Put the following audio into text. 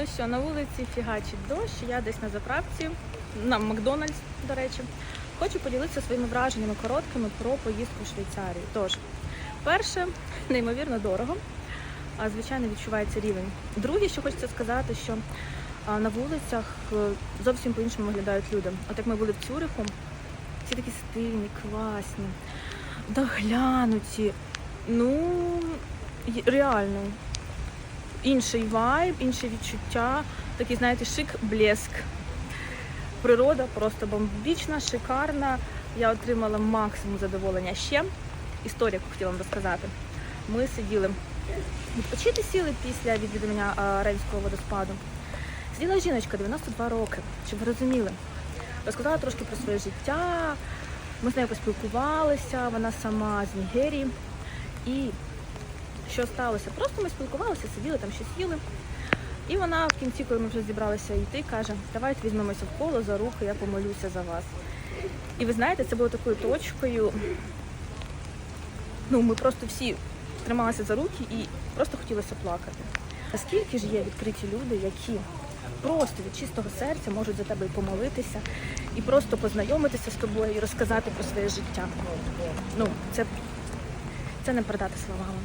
Ну що, на вулиці фігачить дощ, я десь на заправці, на Макдональдс, до речі. Хочу поділитися своїми враженнями короткими про поїздку в Швейцарію. Тож, перше, неймовірно дорого, а звичайно відчувається рівень. Друге, що хочеться сказати, що на вулицях е, зовсім по-іншому виглядають люди. От як ми були в Цюриху, всі такі стильні, класні, доглянуті. Ну, реально, інший вайб, інше відчуття, такий, знаєте, шик, блеск. Природа просто бомбічна, шикарна. Я отримала максимум задоволення. Ще історія, хотіла вам розказати. Ми сиділи відпочити сіли після відвідування Рейнського водоспаду. Сиділа жіночка 92 роки, щоб ви розуміли. Розказала трошки про своє життя. Ми з нею поспілкувалися, вона сама з Нігерії. І що сталося? Просто ми спілкувалися, сиділи там щось їли. І вона в кінці, коли ми вже зібралися йти, каже, давайте візьмемося в коло за руки, я помолюся за вас. І ви знаєте, це було такою точкою. Ну, ми просто всі трималися за руки і просто хотілося плакати. Наскільки ж є відкриті люди, які просто від чистого серця можуть за тебе і помолитися, і просто познайомитися з тобою і розказати про своє життя. Ну, це, це не передати словами.